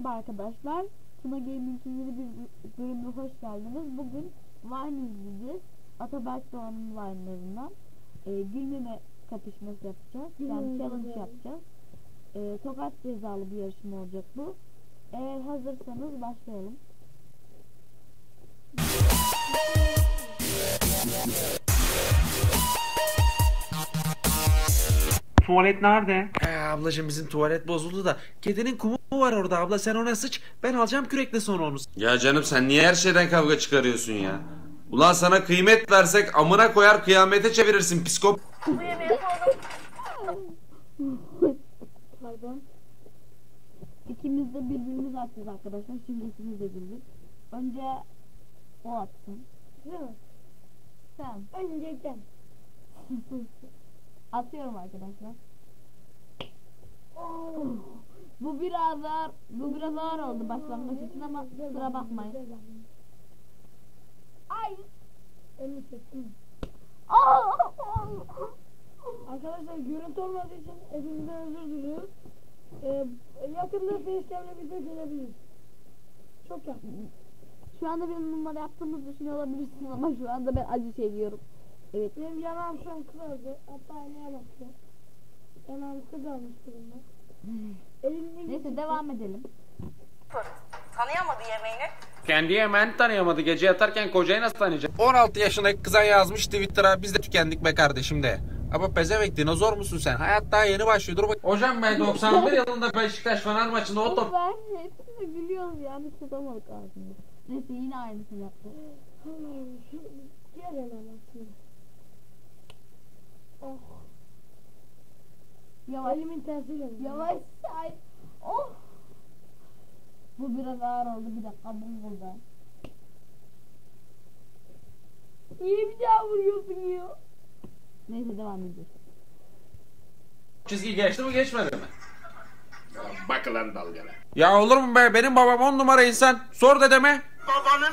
Merhaba arkadaşlar. Tuna Gaming'in yeni bir bölümüne hoş geldiniz. Bugün Vine izleyeceğiz. Ataberk Doğan'ın Vine'larından. E, gülmeme kapışması yapacağız. Yani challenge yapacağız. E, tokat cezalı bir yarışma olacak bu. Eğer hazırsanız başlayalım. Tuvalet nerede? Ee, ablacığım bizim tuvalet bozuldu da kedinin kumu var orada abla sen ona sıç ben alacağım kürekle sonra onu. Ya canım sen niye her şeyden kavga çıkarıyorsun ya? Ulan sana kıymet versek amına koyar kıyamete çevirirsin psikop. Pardon. İkimiz de birbirimizi atacağız arkadaşlar. Şimdi ikimiz de güldük. Önce o atsın. Değil mi? Sen. Önce sen. Atıyorum arkadaşlar. Bu biraz ağır, bu biraz ağır oldu başlangıç için ama kusura bakmayın. Ay. Elini çektim. Arkadaşlar görüntü olmadığı için hepimizden özür diliyoruz. Ee, yakında facecam'le video gelebiliriz. Çok yakın. Şu anda bir numara yaptığımızı düşünüyor olabilirsiniz ama şu anda ben acı çekiyorum. Evet. Benim yanağım an kızardı. Hatta aynaya bakıyor. Yanağım kızarmış durumda. Elimle Neyse devam edelim. Tanıyamadı yemeğini. Kendi yemeğini tanıyamadı gece yatarken kocayı nasıl tanıyacak? 16 yaşındaki kıza yazmış Twitter'a biz de tükendik be kardeşim de. Ama pezevek dinozor musun sen? Hayat daha yeni başlıyor dur bak. Hocam ben 91 yılında Beşiktaş Fener maçında o top Ben hepsini gülüyoruz yani tutamadık ağzını. Neyse yine aynısını yaptı. Diğer aslında. Oh. Yavaş. Elimin tersiyle. Yavaş say. Oh. Bu biraz ağır oldu bir dakika bu burada. Niye bir daha vuruyorsun ya? Neyse devam ediyoruz. çizgi geçti mi geçmedi mi? Bak lan dalgana. Ya olur mu be benim babam 10 numara insan. Sor dedeme. Babanın.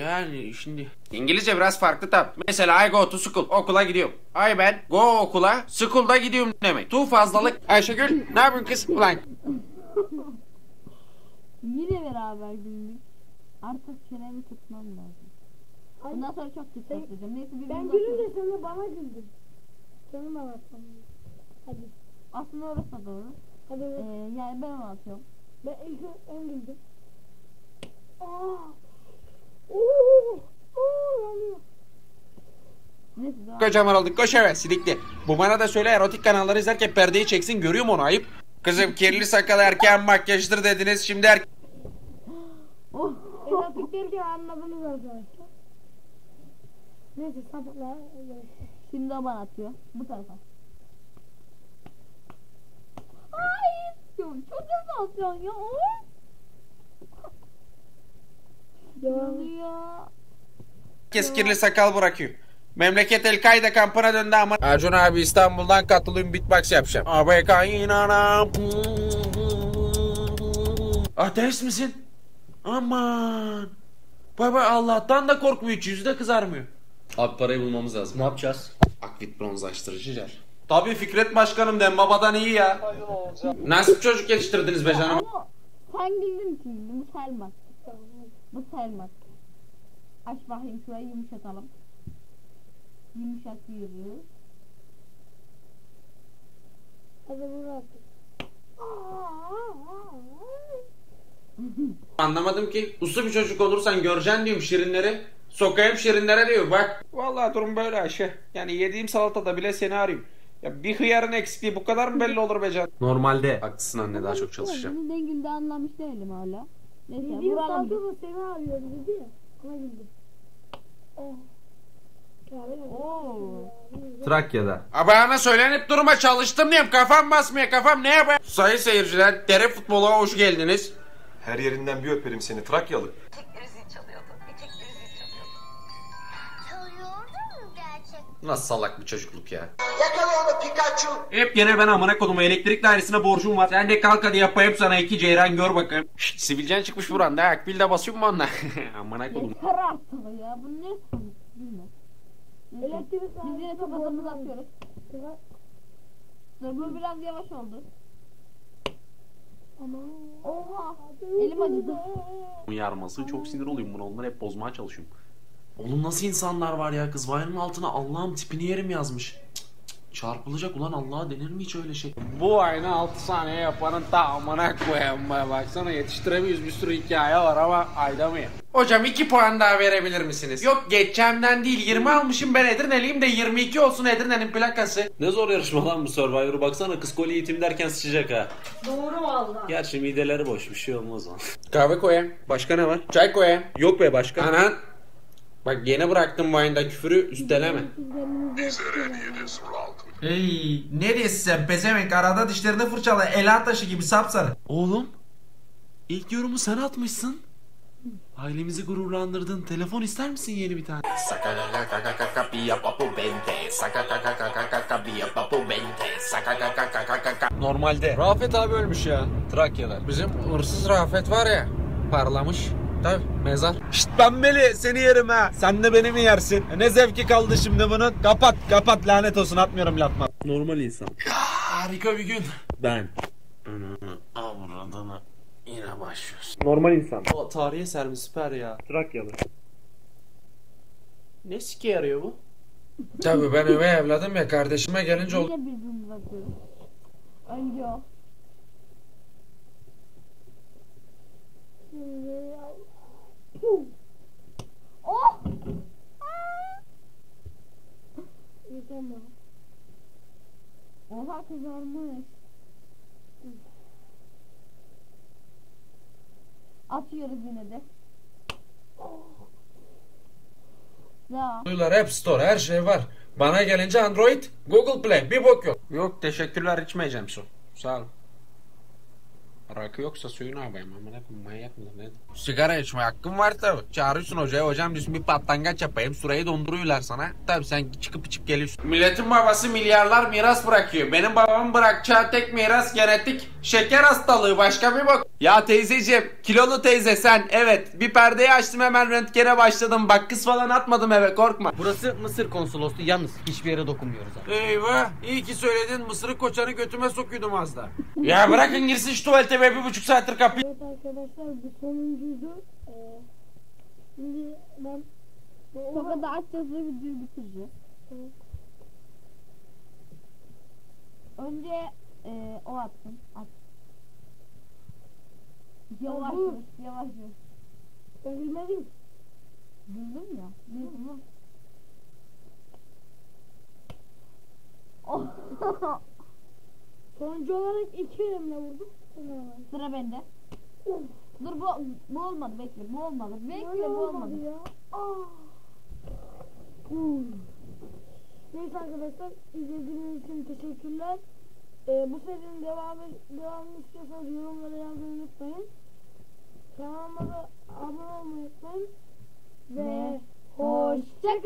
Yani şimdi İngilizce biraz farklı tabi. Mesela I go to school okula gidiyorum. I ben go okula school'da gidiyorum demek. Tu fazlalık. Ayşegül ne yapıyorsun kız? Ulan Yine beraber güldük. Artık çenemi tutmam lazım. Bundan sonra çok dikkat edeceğim. Neyse bir Ben gülünce sen de bana güldün. Canım anlatmam. Hadi. Aslında orası da doğru. Hadi. Ee, yani ben onu atıyorum. Ben ilk en güldüm. Aa. Oo. Oo yanıyor. Neyse devam kocaman olduk koş eve silikli. Bu bana da söyle erotik kanalları izlerken perdeyi çeksin görüyor mu onu ayıp? Kızım kirli sakalı erkeğin makyajdır dediniz şimdi er... Erotik derken anladınız arkadaşlar. Neyse sapıklar. Şimdi o bana atıyor. Bu tarafa. Ay, çok hızlı atıyorsun ya. Oy. Devam. Oluyor. Herkes kirli sakal bırakıyor. Memleket El Kaide kampına döndü ama. Acun abi İstanbul'dan katılayım beatbox yapacağım. Abi kaynanam. Ateist misin? Aman. Baba Allah'tan da korkmuyor hiç yüzü de kızarmıyor. Abi parayı bulmamız lazım. Ne yapacağız? Akvit bronzlaştırıcı jel. Tabii Fikret Başkanım den babadan iyi ya. Nasıl çocuk yetiştirdiniz be canım? Ama sen güldün ki. Bu sayılmaz. Bu sayılmaz. Aç bakayım şurayı yumuşatalım. Yumuşatıyoruz. Hadi vur artık. Anlamadım ki. Uslu bir çocuk olursan göreceksin diyorum şirinleri. Sokayım şirinlere diyor bak. Vallahi durum böyle Ayşe. Yani yediğim salatada bile seni arıyorum. Ya bir hıyarın eksikliği bu kadar mı belli olur be can? Normalde. Haklısın anne daha çok çalışacağım. Bunu güldü anlamış değilim hala. Neyse Dediğim vuralım. bir. saldı seni arıyor dedi ya. Ona güldüm. Oh. Ya benim- Oo. Trakya'da. Abana söylenip durma çalıştım diyeyim kafam basmıyor kafam ne yapayım? Sayın seyirciler dere futbola hoş geldiniz. Her yerinden bir öperim seni Trakyalı. Gerçekten? Nasıl salak bir çocukluk ya. Hep gene ben amına kodumu elektrik dairesine borcum var. Sen de kalk hadi yapayım sana iki ceyran gör bakayım. Şşt, sivilcen çıkmış buranda ha. Akbil de basıyor mu onunla? amına kodum. Yeter artık ya. Bu ne. Elektrik Biz yine tokatımızı atıyoruz. Dur bu biraz yavaş oldu. Ama Oha. Elim acıdı. yarması çok sinir oluyorum buna. Onları hep bozmaya çalışıyorum. Oğlum nasıl insanlar var ya? Kız Vine'ın altına Allah'ım tipini yerim yazmış. Cık, cık, Çarpılacak ulan Allah'a denir mi hiç öyle şey? Bu aynı 6 saniye yapanın tamamına koyayım be. Baksana yetiştiremiyoruz bir sürü hikaye var ama ayda mı ya? Hocam 2 puan daha verebilir misiniz? Yok geçeceğimden değil 20 almışım ben Edirne'liyim de 22 olsun Edirne'nin plakası. Ne zor yarışma lan bu Survivor'u baksana kız koli eğitim derken sıçacak ha. doğru valla. Gerçi mideleri boş bir şey olmaz o. Kahve koyayım. Başka ne var? Çay koyayım. Yok be başka. Anan. Bak yeni bıraktım bu ayında küfürü üsteleme. Hey ne diyorsun sen pezevenk arada dişlerini fırçala el taşı gibi sapsarı. Oğlum ilk yorumu sen atmışsın. Ailemizi gururlandırdın. Telefon ister misin yeni bir tane? Normalde. Rafet abi ölmüş ya. Trakya'da. Bizim hırsız Rafet var ya. Parlamış. Tabi mezar. Şşt ben Meli seni yerim ha. Sen de beni mi yersin? Ne zevki kaldı şimdi bunun? Kapat kapat lanet olsun atmıyorum latma. Normal insan. Harika bir gün. Ben. Ananı avradını yine başlıyorsun. Normal insan. O tarihi eser mi süper ya. Trakyalı. Ne sike yarıyor bu? Tabi ben üvey evladım ya kardeşime gelince Yine birbirimize bakıyoruz. Önce o. Oh! Tamam. Oha kızarmış. Atıyoruz yine de. Ya. Duyular App Store her şey var. Bana gelince Android, Google Play bir bok yok. Yok teşekkürler içmeyeceğim su. Sağ ol. Rakı yoksa suyu ne yapayım amına koyayım manyak mıdır ne? Sigara içme hakkın var tabi. Çağırıyorsun hocaya hocam diyorsun bir patlangaç yapayım sırayı donduruyorlar sana. Tabi sen çıkıp içip geliyorsun. Milletin babası milyarlar miras bırakıyor. Benim babamın bırakacağı tek miras genetik şeker hastalığı başka bir bak. Ya teyzeciğim kilolu teyze sen evet bir perdeyi açtım hemen röntgene başladım. Bak kız falan atmadım eve korkma. Burası Mısır konsolosluğu yalnız hiçbir yere dokunmuyoruz abi. Eyvah iyi ki söyledin mısırı koçanı götüme sokuyordum az da. ya bırakın girsin şu tuvalete be bir buçuk saattir kapıyı. Evet arkadaşlar bu sonuncuydu. Ee, şimdi ben bu Tokadı açacağız ve videoyu bitireceğiz. Evet. Önce e, o atsın. At. Yavaş yavaş yavaş bilmedim. Duydun ya. Duydun Oh. Sonuncu olarak iki elimle vurdum. Sıra bende. Dur bu bu olmadı bekle bu olmadı. Bekle Böyle bu olmadı olmadı. ya. Hmm. Neyse arkadaşlar izlediğiniz için teşekkürler. Ee, bu serinin devamı, devamını istiyorsanız yorumlara yazmayı unutmayın. Kanalıma abone olmayı unutmayın. Ve hoşçakalın.